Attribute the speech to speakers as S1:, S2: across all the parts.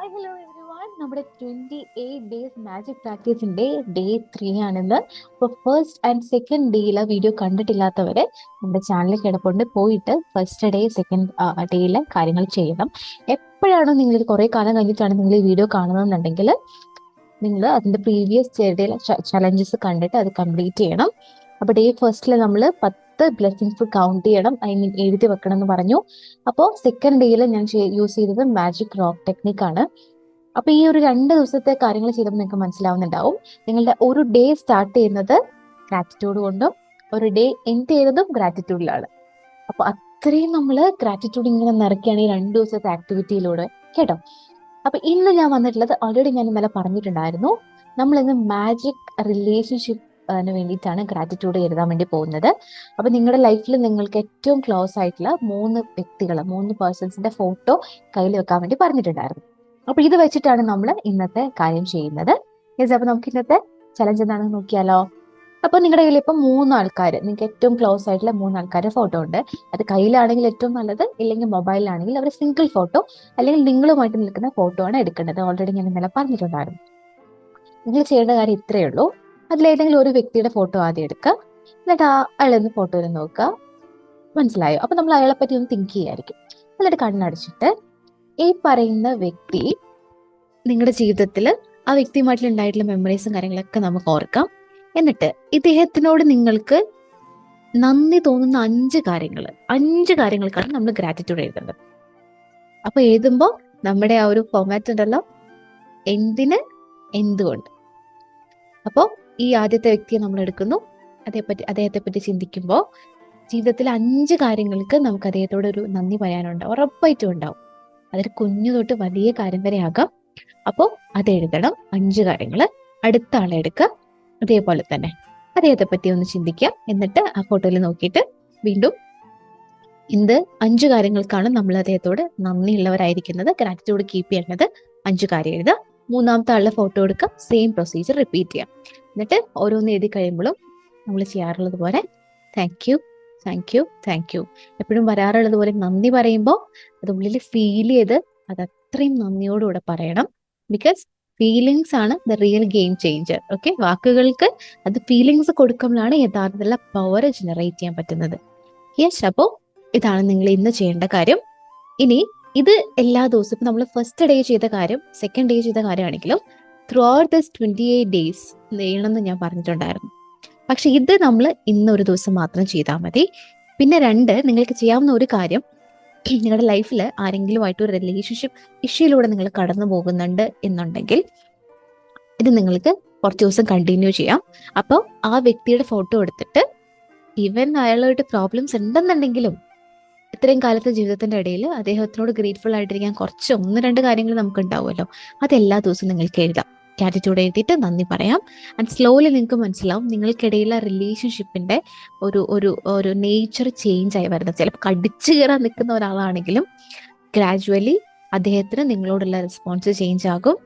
S1: Hi hello everyone നമ്മുടെ twenty eight days magic പ്രാക്ടീസിന്റെ day three ആണിന്ന് അപ്പോൾ ഫസ്റ്റ് ആൻഡ് സെക്കൻഡ് ഡേയിലെ വീഡിയോ കണ്ടിട്ടില്ലാത്തവരെ നമ്മുടെ ചാനലിൽ കിടപ്പുണ്ട് പോയിട്ട് ഫസ്റ്റ് ഡേ സെക്കൻഡ് ഡേയിലെ കാര്യങ്ങൾ ചെയ്യണം. എപ്പോഴാണോ നിങ്ങൾ കുറേ കാലം കഴിഞ്ഞിട്ടാണ് നിങ്ങൾ ഈ വീഡിയോ കാണുന്നതെന്നുണ്ടെങ്കിൽ നിങ്ങൾ അതിന്റെ പ്രീവിയസ് ഡേയിലെ ചലഞ്ചസ് കണ്ടിട്ട് അത് കംപ്ലീറ്റ് ചെയ്യണം. അപ്പോൾ ഡേ ഫസ്റ്റിൽ നമ്മൾ പത്ത് ബ്ലെസ്സിങ്സ് കൗണ്ട് ചെയ്യണം. ഐ മീൻ എഴുതി വെക്കണം എന്ന് പറഞ്ഞു അപ്പോൾ സെക്കൻഡ് ഡേയിൽ ഞാൻ യൂസ് ചെയ്തത് മാജിക് റോക്ക് ടെക്നിക് ആണ്. അപ്പൊ ഈ ഒരു രണ്ട് ദിവസത്തെ കാര്യങ്ങൾ ചെയ്തപ്പോൾ നിങ്ങൾക്ക് മനസ്സിലാവുന്നുണ്ടാവും. നിങ്ങളുടെ ഒരു ഡേ സ്റ്റാർട്ട് ചെയ്യുന്നത് ഗ്രാറ്റിറ്റ്യൂഡ് കൊണ്ടും ഒരു ഡേ എൻഡ് ചെയ്യുന്നതും ഗ്രാറ്റിറ്റ്യൂഡിലാണ് അപ്പൊ അത്രയും നമ്മൾ ഗ്രാറ്റിറ്റ്യൂഡ് ഇങ്ങനെ നിറയ്ക്കുകയാണ് ഈ രണ്ട് ദിവസത്തെ ആക്ടിവിറ്റിയിലൂടെ കേട്ടോ? അപ്പൊ ഇന്ന് ഞാൻ വന്നിട്ടുള്ളത് ഓൾറെഡി ഞാൻ ഇന്നലെ പറഞ്ഞിട്ടുണ്ടായിരുന്നു. നമ്മൾ ഇന്ന് മാജിക് റിലേഷൻഷിപ്പ് വേണ്ടിയിട്ടാണ് ഗ്രാറ്റിറ്റ്യൂഡ് എഴുതാൻ വേണ്ടി പോകുന്നത്. അപ്പോൾ നിങ്ങളുടെ ലൈഫിൽ നിങ്ങൾക്ക് ഏറ്റവും ക്ലോസ് ആയിട്ടുള്ള മൂന്ന് വ്യക്തികൾ മൂന്ന് പേഴ്സൺസിന്റെ ഫോട്ടോ കയ്യിൽ വെക്കാൻ വേണ്ടി പറഞ്ഞിട്ടുണ്ടായിരുന്നു. അപ്പോൾ ഇത് വെച്ചിട്ടാണ് നമ്മൾ ഇന്നത്തെ കാര്യം ചെയ്യുന്നത്. യെസ് അപ്പോൾ നമുക്ക് ഇന്നത്തെ ചലഞ്ച് എന്താണെന്ന് നോക്കിയാലോ? അപ്പൊ നിങ്ങളുടെ കയ്യിൽ ഇപ്പൊ മൂന്ന് ആൾക്കാർ നിങ്ങൾക്ക് ഏറ്റവും ക്ലോസ് ആയിട്ടുള്ള മൂന്ന് ആൾക്കാരുടെ ഫോട്ടോ ഉണ്ട്. അത് കയ്യിലാണെങ്കിൽ ഏറ്റവും നല്ലത് ഇല്ലെങ്കിൽ മൊബൈലിലാണെങ്കിൽ അവർ സിംഗിൾ ഫോട്ടോ അല്ലെങ്കിൽ നിങ്ങളുമായിട്ട് നിൽക്കുന്ന ഫോട്ടോ ആണ് എടുക്കേണ്ടത്. ഓൾറെഡി ഞാൻ ഇന്നലെ പറഞ്ഞിട്ടുണ്ടായിരുന്നു. നിങ്ങൾ ചെയ്യേണ്ട കാര്യം ഇത്രയേ ഉള്ളൂ. അതിലേതെങ്കിലും ഒരു വ്യക്തിയുടെ ഫോട്ടോ ആദ്യം എടുക്കുക. എന്നിട്ട് ആ ഫോട്ടോ വരെ നോക്കുക. മനസ്സിലായോ? അപ്പൊ നമ്മൾ അയാളെ പറ്റി ഒന്ന് തിങ്ക് ചെയ്യായിരിക്കും. എന്നിട്ട് കണ്ണടച്ചിട്ട് ഈ പറയുന്ന വ്യക്തി നിങ്ങളുടെ ജീവിതത്തിൽ ആ വ്യക്തിയുമായിട്ടുള്ള ഉണ്ടായിട്ടുള്ള മെമ്മറീസും കാര്യങ്ങളൊക്കെ നമുക്ക് ഓർക്കാം. എന്നിട്ട് ഇദ്ദേഹത്തിനോട് നിങ്ങൾക്ക് നന്ദി തോന്നുന്ന അഞ്ച് കാര്യങ്ങൾ അഞ്ച് കാര്യങ്ങൾക്കാണ് നമ്മൾ ഗ്രാറ്റിറ്റ്യൂഡ് എഴുതേണ്ടത്. അപ്പൊ എഴുതുമ്പോൾ നമ്മുടെ ആ ഒരു ഫോമാറ്റ് ഉണ്ടല്ലോ. എന്തിന് എന്തുകൊണ്ട്. അപ്പോൾ ഈ ആദ്യത്തെ വ്യക്തിയെ നമ്മൾ എടുക്കുന്നു അതേപ്പറ്റി അദ്ദേഹത്തെ പറ്റി ചിന്തിക്കുമ്പോൾ ജീവിതത്തിൽ അഞ്ച് കാര്യങ്ങൾക്ക് നമുക്ക് അദ്ദേഹത്തോട് ഒരു നന്ദി പറയാനുണ്ട്. ഉറപ്പായിട്ടും ഉണ്ടാവും. അതൊരു കുഞ്ഞു തൊട്ട് വലിയ കാര്യം വരെ ആകാം. അപ്പോൾ അത് എഴുതണം. അഞ്ച് കാര്യങ്ങൾ അടുത്ത ആളെ എടുക്കുക. അതേപോലെ തന്നെ അദ്ദേഹത്തെ പറ്റി ഒന്ന് ചിന്തിക്കാം എന്നിട്ട് ആ ഫോട്ടോയിൽ നോക്കിയിട്ട് വീണ്ടും എന്ത്? അഞ്ചു കാര്യങ്ങൾക്കാണ് നമ്മൾ അദ്ദേഹത്തോട് നന്ദിയുള്ളവരായിരിക്കുന്നത്. ഗ്രാറ്റിറ്റ്യൂഡ് കീപ്പ് ചെയ്യേണ്ടത്. അഞ്ചു കാര്യം എഴുതുക. മൂന്നാമത്തെ ആളുടെ ഫോട്ടോ എടുക്കുക സെയിം പ്രൊസീജിയർ റിപ്പീറ്റ് ചെയ്യാം. എന്നിട്ട് ഓരോന്ന് എഴുതി കഴിയുമ്പോഴും നമ്മൾ ചെയ്യാറുള്ളത് പോലെ thank you thank you thank you എപ്പോഴും വരാറുള്ളത് പോലെ നന്ദി പറയുമ്പോൾ അത് ഉള്ളിൽ ഫീൽ ചെയ്ത് അത് അത്രയും നന്ദിയോടുകൂടെ പറയണം. ബിക്കോസ് ഫീലിങ്സ് ആണ് the real game changer okay വാക്കുകൾക്ക് അത് ഫീലിങ്സ് കൊടുക്കുമ്പോഴാണ് യഥാർത്ഥത്തിലുള്ള പവർ ജനറേറ്റ് ചെയ്യാൻ പറ്റുന്നത്. യെസ് അപ്പോൾ ഇതാണ് നിങ്ങൾ ഇന്ന് ചെയ്യേണ്ട കാര്യം. ഇനി ഇത് എല്ലാ ദിവസവും ഇപ്പം നമ്മൾ ഫസ്റ്റ് ഡേ ചെയ്ത കാര്യം സെക്കൻഡ് ഡേ ചെയ്ത കാര്യമാണെങ്കിലും throughout this twenty eight days ചെയ്യണമെന്ന് ഞാൻ പറഞ്ഞിട്ടുണ്ടായിരുന്നു. പക്ഷെ ഇത് നമ്മൾ ഇന്നൊരു ദിവസം മാത്രം ചെയ്താൽ മതി. പിന്നെ രണ്ട് നിങ്ങൾക്ക് ചെയ്യാവുന്ന ഒരു കാര്യം നിങ്ങളുടെ ലൈഫിൽ ആരെങ്കിലുമായിട്ട് ഒരു റിലേഷൻഷിപ്പ് ഇഷ്യൂയിലൂടെ നിങ്ങൾ കടന്നു പോകുന്നുണ്ട് എന്നുണ്ടെങ്കിൽ ഇത് നിങ്ങൾക്ക് കുറച്ച് ദിവസം കണ്ടിന്യൂ ചെയ്യാം. അപ്പോൾ ആ വ്യക്തിയുടെ ഫോട്ടോ എടുത്തിട്ട് ഈവൻ അയാളായിട്ട് പ്രോബ്ലംസ് ഉണ്ടെന്നുണ്ടെങ്കിലും ഇത്രയും കാലത്തെ ജീവിതത്തിന്റെ ഇടയിൽ അദ്ദേഹത്തിനോട് ഗ്രേറ്റ്ഫുൾ ആയിട്ടിരിക്കാൻ കുറച്ച് ഒന്ന് രണ്ട് കാര്യങ്ങൾ നമുക്ക് ഉണ്ടാവുമല്ലോ അത് എല്ലാ ദിവസവും നിങ്ങൾക്ക് എഴുതാം. ഗ്രാറ്റിറ്റ്യൂഡ് എഴുതിയിട്ട് നന്ദി പറയാം. ആൻഡ് സ്ലോലി നിങ്ങൾക്ക് മനസ്സിലാവും നിങ്ങൾക്കിടയിലെ റിലേഷൻഷിപ്പിന്റെ ഒരു ഒരു ഒരു നേച്ചർ ചേഞ്ച് ആയി വരുന്നത്. ചിലപ്പോൾ കടിച്ചു കയറാൻ നിൽക്കുന്ന ഒരാളാണെങ്കിലും ഗ്രാജുവലി അദ്ദേഹത്തിന് നിങ്ങളോടുള്ള റെസ്പോൺസ് ചേഞ്ച് ആകും.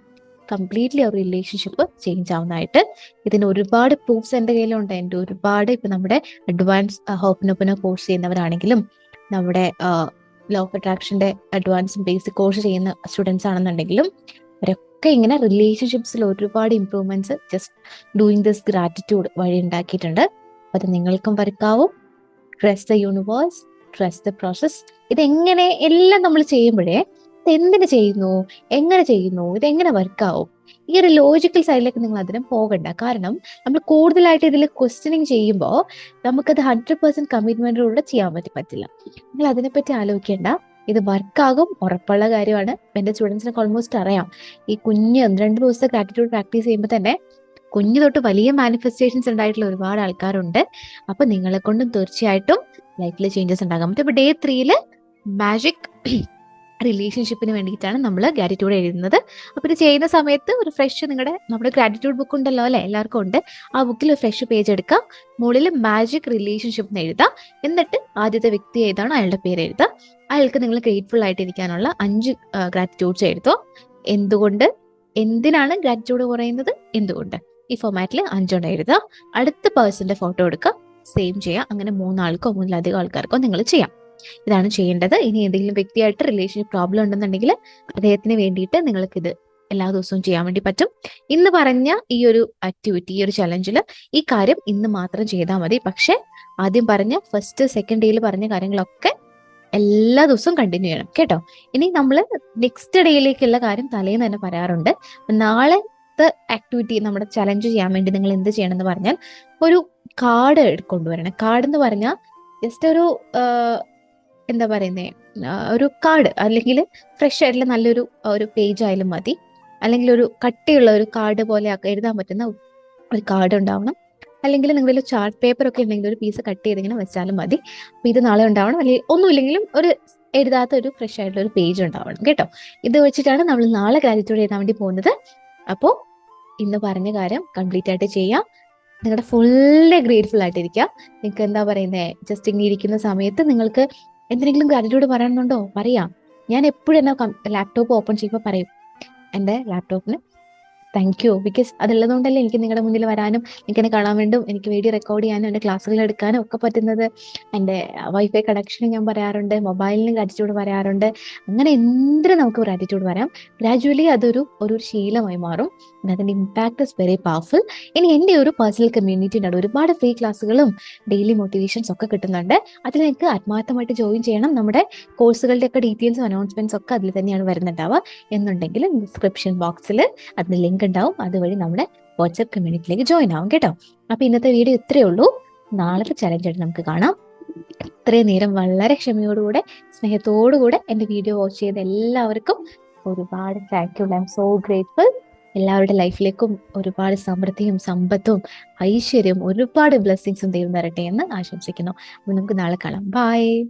S1: കംപ്ലീറ്റ്ലി ആ റിലേഷൻഷിപ്പ് ചേഞ്ച് ആവുന്നതായിട്ട് ഇതിന് ഒരുപാട് പ്രൂഫ്സ് എന്റെ കയ്യിലുണ്ട്. എന്റെ ഒരുപാട് ഇപ്പം നമ്മുടെ അഡ്വാൻസ് ഹോപ്പിനൊപ്പിനോ കോഴ്സ് ചെയ്യുന്നവരാണെങ്കിലും നമ്മുടെ ലോ ഓഫ് അട്രാക്ഷന്റെ അഡ്വാൻസ് ബേസിക് കോഴ്സ് ചെയ്യുന്ന സ്റ്റുഡൻസ് ആണെന്നുണ്ടെങ്കിലും അവരൊക്കെ ഇങ്ങനെ റിലേഷൻഷിപ്സിൽ ഒരുപാട് improvements just doing this gratitude വഴി ഉണ്ടാക്കിയിട്ടുണ്ട്. അത് നിങ്ങൾക്കും വർക്കാവും trust the universe trust the process ഇതെങ്ങനെ എല്ലാം നമ്മൾ ചെയ്യുമ്പോഴേ ഇത് എന്തിനു ചെയ്യുന്നു എങ്ങനെ ചെയ്യുന്നു ഇതെങ്ങനെ വർക്കാവും ഈ ഒരു ലോജിക്കൽ സൈഡിലേക്ക് നിങ്ങൾ അതിന് പോകണ്ട. കാരണം നമ്മൾ കൂടുതലായിട്ട് ഇതിൽ ക്വസ്റ്റ്യനിങ് ചെയ്യുമ്പോൾ നമുക്കത് ഹൺഡ്രഡ് പെർസെന്റ് കമ്മിറ്റ്മെന്റിലൂടെ ചെയ്യാൻ പറ്റി പറ്റില്ല. നിങ്ങൾ അതിനെപ്പറ്റി ആലോചിക്കേണ്ട. ഇത് വർക്കാകും ഉറപ്പുള്ള കാര്യമാണ്. എന്റെ സ്റ്റുഡൻസിനൊക്കെ ഓൾമോസ്റ്റ് അറിയാം. ഈ കുഞ്ഞ് രണ്ട് ദിവസത്തെ ഗ്രാറ്റിറ്റ്യൂഡ് പ്രാക്ടീസ് ചെയ്യുമ്പോൾ തന്നെ കുഞ്ഞു തൊട്ട് വലിയ മാനിഫെസ്റ്റേഷൻസ് ഉണ്ടായിട്ടുള്ള ഒരുപാട് ആൾക്കാരുണ്ട്. അപ്പൊ നിങ്ങളെ കൊണ്ടും തീർച്ചയായിട്ടും ലൈഫിൽ ചേഞ്ചസ് ഉണ്ടാകാൻ പറ്റും. ഇപ്പൊ ഡേ ത്രീയിൽ മാജിക് റിലേഷൻഷിപ്പിന് വേണ്ടിയിട്ടാണ് നമ്മൾ ഗ്രാറ്റിറ്റ്യൂഡ് എഴുതുന്നത്. അപ്പോൾ ഇത് ചെയ്യുന്ന സമയത്ത് ഒരു ഫ്രഷ് നിങ്ങളുടെ നമ്മുടെ ഗ്രാറ്റിറ്റ്യൂഡ് ബുക്ക് ഉണ്ടല്ലോ അല്ലേ? എല്ലാവർക്കും ഉണ്ട്. ആ ബുക്കിൽ ഒരു ഫ്രഷ് പേജ് എടുക്കാം. മുകളിൽ മാജിക് റിലേഷൻഷിപ്പ് എന്ന് എഴുതാം. എന്നിട്ട് ആദ്യത്തെ വ്യക്തി ഏതാണോ? അയാളുടെ പേര് എഴുതാം. അയാൾക്ക് നിങ്ങൾ ഗ്രേറ്റ്ഫുൾ ആയിട്ട് ഇരിക്കാനുള്ള അഞ്ച് ഗ്രാറ്റിറ്റ്യൂഡ്സ് എഴുതോ. എന്തുകൊണ്ട്? എന്തിനാണ് ഗ്രാറ്റിറ്റ്യൂഡ് പറയുന്നത് എന്തുകൊണ്ട്? ഈ ഫോമാറ്റിൽ അഞ്ചെണ്ണം എഴുതുക അടുത്ത പേഴ്സന്റെ ഫോട്ടോ എടുക്കുക സെയിം ചെയ്യാം. അങ്ങനെ മൂന്നാൾക്കോ മൂന്നിലധികം ആൾക്കാർക്കോ നിങ്ങൾ ചെയ്യാം. ഇതാണ് ചെയ്യേണ്ടത്. ഇനി എന്തെങ്കിലും വ്യക്തിയായിട്ട് റിലേഷൻഷിപ്പ് പ്രോബ്ലം ഉണ്ടെന്നുണ്ടെങ്കിൽ അദ്ദേഹത്തിന് വേണ്ടിയിട്ട് നിങ്ങൾക്ക് ഇത് എല്ലാ ദിവസവും ചെയ്യാൻ വേണ്ടി പറ്റും. ഇന്ന് പറഞ്ഞ ഈ ഒരു ആക്ടിവിറ്റി ഈ ഒരു ചലഞ്ചിൽ ഈ കാര്യം ഇന്ന് മാത്രം ചെയ്താൽ മതി. പക്ഷെ ആദ്യം പറഞ്ഞ ഫസ്റ്റ് സെക്കൻഡ് ഡേയിൽ പറഞ്ഞ കാര്യങ്ങളൊക്കെ എല്ലാ ദിവസവും കണ്ടിന്യൂ ചെയ്യണം. കേട്ടോ? ഇനി നമ്മൾ നെക്സ്റ്റ് ഡേയിലേക്കുള്ള കാര്യം തലേന്ന് തന്നെ പറയാറുണ്ട്. നാളത്തെ ആക്ടിവിറ്റി നമ്മുടെ ചലഞ്ച് ചെയ്യാൻ വേണ്ടി നിങ്ങൾ എന്ത് ചെയ്യണം എന്ന് പറഞ്ഞാൽ ഒരു കാർഡ് കൊണ്ടുവരണം. കാർഡ് എന്ന് പറഞ്ഞാൽ ജസ്റ്റ് ഒരു എന്താ പറയുന്നേ? ഒരു കാർഡ് അല്ലെങ്കിൽ ഫ്രഷ് ആയിട്ടുള്ള നല്ലൊരു ഒരു പേജ് ആയാലും മതി. അല്ലെങ്കിൽ ഒരു കട്ടിയുള്ള ഒരു കാർഡ് പോലെ എഴുതാൻ പറ്റുന്ന ഒരു കാർഡ് ഉണ്ടാവണം. അല്ലെങ്കിൽ നിങ്ങളുടെ ചാർട്ട് പേപ്പർ ഒക്കെ ഉണ്ടെങ്കിൽ ഒരു പീസ് കട്ട് ചെയ്തിങ്ങനെ വെച്ചാലും മതി. അപ്പൊ ഇത് നാളെ ഉണ്ടാവണം. അല്ലെങ്കിൽ ഒന്നുമില്ലെങ്കിലും ഒരു എഴുതാത്ത ഒരു ഫ്രഷ് ആയിട്ടുള്ള ഒരു പേജ് ഉണ്ടാവണം. കേട്ടോ? ഇത് വെച്ചിട്ടാണ് നമ്മൾ നാളെ ഗ്രാജുവേറ്റ് എഴുതാൻ വേണ്ടി പോകുന്നത്. അപ്പോൾ ഇന്ന് പറഞ്ഞ കാര്യം കംപ്ലീറ്റ് ആയിട്ട് ചെയ്യാം. നിങ്ങളുടെ ഫുള്ള് ഗ്രേറ്റ്ഫുൾ ആയിട്ടിരിക്കുക നിങ്ങൾക്ക് എന്താ പറയുന്നത് ജസ്റ്റ് ഇങ്ങനെ ഇരിക്കുന്ന സമയത്ത് നിങ്ങൾക്ക് എന്തെങ്കിലും ഗ്രാറ്റിറ്റ്യൂഡ് പറയണമെന്നുണ്ടോ പറയാം. ഞാൻ എപ്പോഴും എന്നാ ലാപ്ടോപ്പ് ഓപ്പൺ ചെയ്യുമ്പോൾ പറയും. എന്റെ ലാപ്ടോപ്പിന് താങ്ക് യു ബിക്കോസ് അതുള്ളത് കൊണ്ടല്ലേ എനിക്ക് നിങ്ങളുടെ മുന്നിൽ വരാനും എനിക്ക് എന്നെ കാണാൻ വേണ്ടും എനിക്ക് വീഡിയോ റെക്കോർഡ് ചെയ്യാനും എന്റെ ക്ലാസ്സുകൾ എടുക്കാനും ഒക്കെ പറ്റുന്നത്. എന്റെ വൈഫൈ കണക്ഷനും ഞാൻ പറയാറുണ്ട് മൊബൈലിന് ഗ്രാറ്റിറ്റ്യൂഡ് പറയാറുണ്ട്. അങ്ങനെ എന്തിനും നമുക്ക് ഗ്രാറ്റിറ്റ്യൂഡ് വരാം. ഗ്രാജുവലി അതൊരു ഒരു ശീലമായി മാറും. അതിന്റെ ഇമ്പാക്ട് ഇസ് വെരി പവർഫുൾ ഇനി എന്റെ ഒരു പേഴ്സണൽ കമ്മ്യൂണിറ്റി ഉണ്ട് ഒരുപാട് ഫ്രീ ക്ലാസ്സുകളും ഡെയിലി മോട്ടിവേഷൻസ് ഒക്കെ കിട്ടുന്നുണ്ട്. അതിൽ നിങ്ങൾക്ക് ആത്മാർത്ഥമായിട്ട് ജോയിൻ ചെയ്യണം. നമ്മുടെ കോഴ്സുകളുടെ ഒക്കെ ഡീറ്റെയിൽസും അനൗൺസ്മെന്റ്സ് ഒക്കെ അതിൽ തന്നെയാണ് വരുന്നുണ്ടാവുക. എന്നുണ്ടെങ്കിൽ ഡിസ്ക്രിപ്ഷൻ ബോക്സിൽ അതിന് ലിങ്ക് ഉണ്ടാവും. അതുവഴി നമ്മുടെ വാട്സ്ആപ്പ് കമ്മ്യൂണിറ്റിയിലേക്ക് ജോയിൻ ആവും കേട്ടോ. അപ്പൊ ഇന്നത്തെ വീഡിയോ ഇത്രയേ ഉള്ളൂ. നാളത്തെ ചലഞ്ച് ആയിട്ട് നമുക്ക് കാണാം. ഇത്രയും നേരം വളരെ ക്ഷമയോടുകൂടെ സ്നേഹത്തോടുകൂടെ എന്റെ വീഡിയോ വാച്ച് ചെയ്ത എല്ലാവർക്കും ഒരുപാട് thank you I'm so grateful എല്ലാവരുടെ ലൈഫിലേക്കും ഒരുപാട് സമൃദ്ധിയും സമ്പത്തും ഐശ്വര്യവും ഒരുപാട് ബ്ലെസ്സിങ്സും ദൈവം തരട്ടെ എന്ന് ആശംസിക്കുന്നു. അപ്പൊ നമുക്ക് നാളെ കാണാം. ബൈ